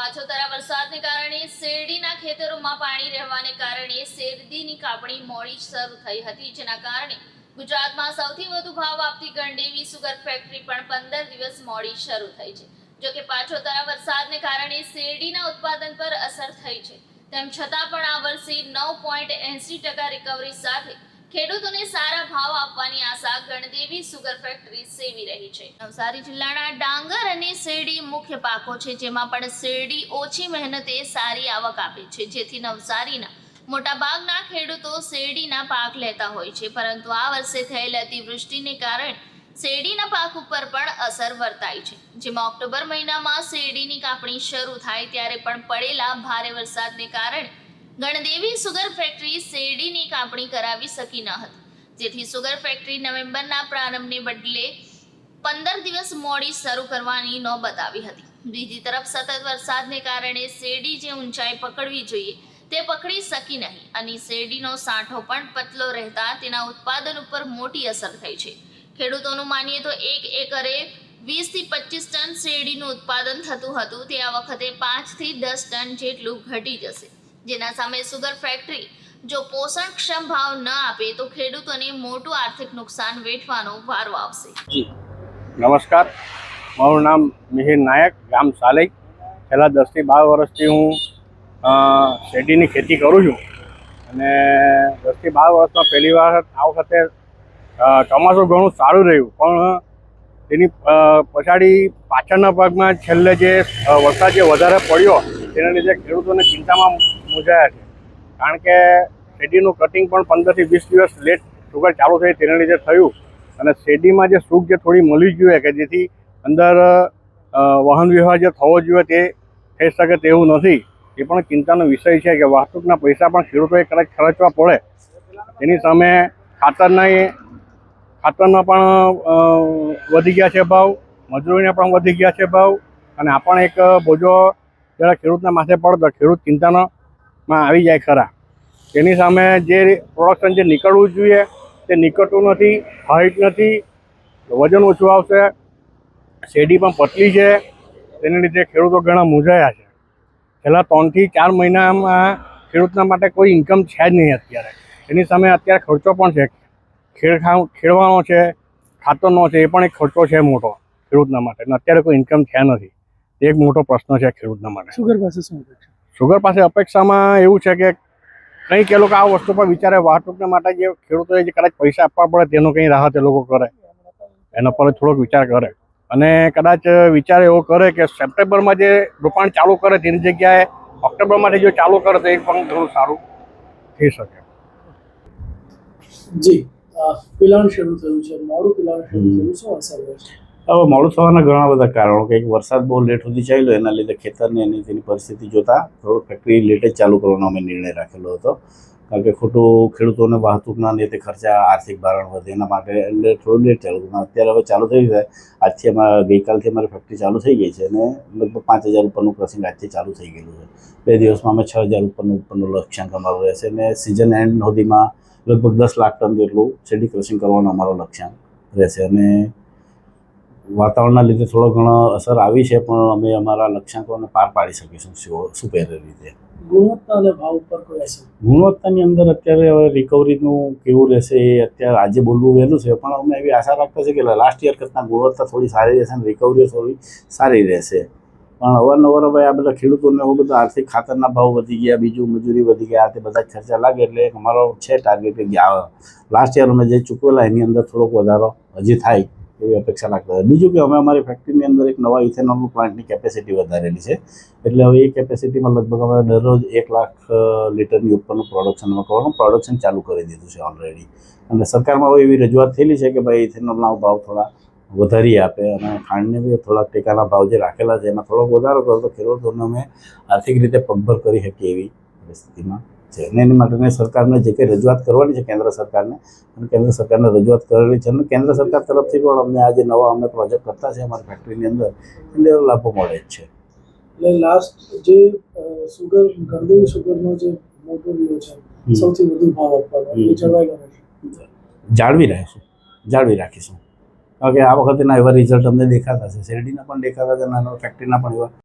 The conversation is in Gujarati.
પાછોતરા વરસાદને કારણે શેરડીના ખેતરોમાં પાણી રહેવાને કારણે શેરડીની કાપણી મોડી શરૂ થઈ હતી, જેના કારણે ગુજરાતમાં સૌથી વધુ ભાવ આપતી ગંડેવી સુગર ફેક્ટરી પણ પંદર દિવસ મોડી શરૂ થઈ છે. જો કે પાછોતરા વરસાદને કારણે શેરડીના ઉત્પાદન પર અસર થઈ છે. તેમ છતાં પણ આ વર્ષે નવ પોઈન્ટ એંસી ટકા રિકવરી સાથે ખેડૂતોને સારા ભાવ આપવાની આશા ગણદેવી સુગર ફેક્ટરી સેવી રહી છે. નવસારી જિલ્લાના ડાંગર અને મુખ્ય પાકો છે, જેમાં પણ શેરડી ઓછી મહેનતે સારી આવક આપે છે. જેથી નવસારીના મોટાભાગના ખેડૂતો શેરડીના પાક લેતા હોય છે. પરંતુ આ વર્ષે થયેલ અતિવૃષ્ટિને કારણે શેરડીના પાક ઉપર પણ અસર વર્તાઈ છે. જેમાં ઓક્ટોબર મહિનામાં શેરડીની કાપણી શરૂ થાય ત્યારે પણ પડેલા ભારે વરસાદને કારણે ગણદેવી સુગર ફેક્ટરી શેરડીની કાપણી કરાવી શકી ન હતી. જેથી સુગર ફેક્ટરી નવેમ્બરના પ્રારંભને બદલે પંદર દિવસ મોડી શરૂ કરવાની નોબત આવી હતી. બીજી તરફ સતત વરસાદને કારણે શેરડી જે ઊંચાઈ પકડવી જોઈએ તે પકડી શકી નહીં અને શેરડીનો સાંઠો પણ પતલો રહેતા તેના ઉત્પાદન ઉપર મોટી અસર થઈ છે. ખેડૂતોનું માનીએ તો એક એકરે વીસથી પચીસ ટન શેરડીનું ઉત્પાદન થતું હતું. તે આ વખતે પાંચથી દસ ટન જેટલું ઘટી જશે. જેના સામે સુગર ફેક્ટરી જો પોષણક્ષમ ભાવ ન આપે તો ખેડૂતોને મોટું આર્થિક નુકસાન વેઠવાનો વારો આવશે. નમસ્કાર. મારું નામ મિહિર નાયક, ગામ સાલઈ. છેલ્લા દસથી બાર વર્ષથી હું શેરડીની ખેતી કરું છું. અને દસથી બાર વર્ષમાં પહેલી વાર આ વખતે ચોમાસું ઘણું સારું રહ્યું. પણ તેની પછાડી પાછળના ભાગમાં છેલ્લે જે વરસાદ જે વધારે પડ્યો, તેના લીધે ખેડૂતોને ચિંતામાં મૂંઝાયા છે. કારણ કે શેરડીનું કટિંગ પણ પંદરથી વીસ દિવસ લેટ સુગર ચાલુ થઈ, તેના લીધે થયું. અને શેરડીમાં જે સુખ જે થોડી મળવી જોઈએ કે જેથી અંદર વાહન વ્યવહાર જે થવો જોઈએ તે થઈ શકે તેવું નથી. એ પણ ચિંતાનો વિષય છે કે વાહતુકના પૈસા પણ ખેડૂતોએ કદાચ ખર્ચવા પડે. એની સામે ખાતરના ખાતરના પણ વધી ગયા છે ભાવ, મજૂરીના પણ વધી ગયા છે ભાવ, અને આ પણ એક બોજો જ્યારે ખેડૂતના માથે પડે તો ખેડૂત ચિંતાનો માં આવી જાય ખરા. તેની સામે જે પ્રોડક્શન જે નીકળવું જોઈએ તે નીકળતું નથી હાઇટ નથી વજન ઓછું આવશે શેરડી પણ પતલી છે તેને લીધે ખેડૂતો ઘણા મૂંઝાયા છે. છેલ્લા ત્રણથી ચાર મહિનામાં ખેડૂતના માટે કોઈ ઇન્કમ છે જ નહીં અત્યારે. એની સામે અત્યારે ખર્ચો પણ છે. ખેડખા ખેડવાનો છે ખાતરનો છે એ પણ એક ખર્ચો છે મોટો ખેડૂતના માટે. અને અત્યારે કોઈ ઇન્કમ છે નથી. એ એક મોટો પ્રશ્ન છે ખેડૂતના માટે. સુગર પાસે શું અપેક્ષા? સુગર પાસે અપેક્ષામાં એવું છે કે કંઈક એ લોકો આ વસ્તુ પર વિચારે, વાહતુકને માટે જે ખેડૂતોએ જે કદાચ પૈસા આપવા પડે તેનો કંઈ રાહત એ લોકો કરે. એના પર થોડોક વિચાર કરે. અને કદાચ વિચાર એવો કરે કે સપ્ટેમ્બરમાં જે રોપાણ ચાલુ કરે તેની જગ્યાએ ઓક્ટોબર માટે જો ચાલુ કરે તો એ પણ ઘણું સારું થઈ શકે. જી પિલાણ શરૂ થયું છે, મોડું પિલાણ શરૂ થયું રહેશે હવે મોડું થવાના ઘણા બધા કારણો કે વરસાદ બહુ લેટ સુધી ચાલ્યો, એના લીધે ખેતરની અને તેની પરિસ્થિતિ જોતા થોડું ફેક્ટરી લેટ જ ચાલુ કરવાનો અમે નિર્ણય રાખેલો હતો. કારણ કે ખોટું ખેડૂતોને વાહતુકના લીધે ખર્ચા, આર્થિક ભારણ વધે, એના માટે એટલે થોડું લેટ ચાલુ અત્યારે હવે ચાલુ થઈ જાય આજથી અમારા ગઈકાલથી અમારી ફેક્ટરી ચાલુ થઈ ગઈ છે અને લગભગ પાંચ હજાર ઉપરનું ક્રસિંગ આજથી ચાલુ થઈ ગયેલું છે. બે દિવસમાં અમે છ હજાર ઉપરનું ઉપરનું લક્ષ્યાંક અમારું રહેશે અને સિઝન એન્ડ સુધીમાં લગભગ દસ લાખ ટન જેટલું શેરડી ક્રસિંગ કરવાનો અમારો લક્ષ્યાંક રહેશે અને વાતાવરણના લીધે થોડો ઘણો અસર આવી છે પણ અમે અમારા લક્ષ્યાંકોને પાર પાડી શકીશું સુપેરે રીતે. ગુણવત્તા અને ભાવ ઉપર કોઈ અસર? ગુણવત્તાની અંદર અત્યારે હવે રિકવરીનું કેવું રહેશે એ અત્યારે આજે બોલવું વહેલું છે પણ અમે એવી આશા રાખતા છે કે લાસ્ટ યર કરતાં ગુણવત્તા થોડી સારી રહેશે અને રિકવરી થોડી સારી રહેશે. પણ અવારનવાર હવે આ બધા ખેડૂતોને એવું બધું આર્થિક ખાતરના ભાવ વધી ગયા બીજું મજૂરી વધી ગયા તે બધા ખર્ચા લાગે એટલે અમારો છે ટાર્ગેટ કે લાસ્ટ યર અમે જે ચૂકવેલા એની અંદર થોડોક વધારો હજી થાય. એવી અપેક્ષા રાખતા હતા. બીજું કે અમે અમારી ફેક્ટરીની અંદર એક નવા ઇથેનોલનું પ્લાન્ટની કેપેસિટી વધારેલી છે. એટલે હવે એ કેપેસિટીમાં લગભગ અમે દરરોજ એક લાખ લીટરની ઉપરનું પ્રોડક્શન અમે કરવાનું. પ્રોડક્શન ચાલુ કરી દીધું છે ઓલરેડી અને સરકારમાં હવે એવી રજૂઆત થયેલી છે કે ભાઈ ઇથેનોલના ભાવ થોડા વધારી આપે અને ખાંડને બી થોડાક ટેકાના ભાવ જે રાખેલા છે, એમાં થોડોક વધારો કરો તો ખેડૂતોને અમે આર્થિક રીતે પગભર કરી શકીએ એવી પરિસ્થિતિમાં છે. અને એની માટે સરકારને જે કંઈ રજૂઆત કરવાની છે કેન્દ્ર સરકારને અને કેન્દ્ર સરકારને રજૂઆત કરેલી છે. અને કેન્દ્ર સરકાર તરફથી પણ અમને આ જે નવા અમે પ્રોજેક્ટ કરતા છે અમારી ફેક્ટરીની અંદર એને લાભો મળે જ છે. એટલે લાસ્ટ જે સુગર ગણદેવી સુગરનો જે મોટો રહ્યો છે સૌથી વધુ ભાવ આપવાનો એ જળવાઈ જાળવી રાખીશું જાળવી રાખીશું. કારણ કે આ વખતેના એવા રિઝલ્ટ અમને દેખાતા છે. શેરડીના પણ દેખાતા છે અને ફેક્ટરીના પણ એવા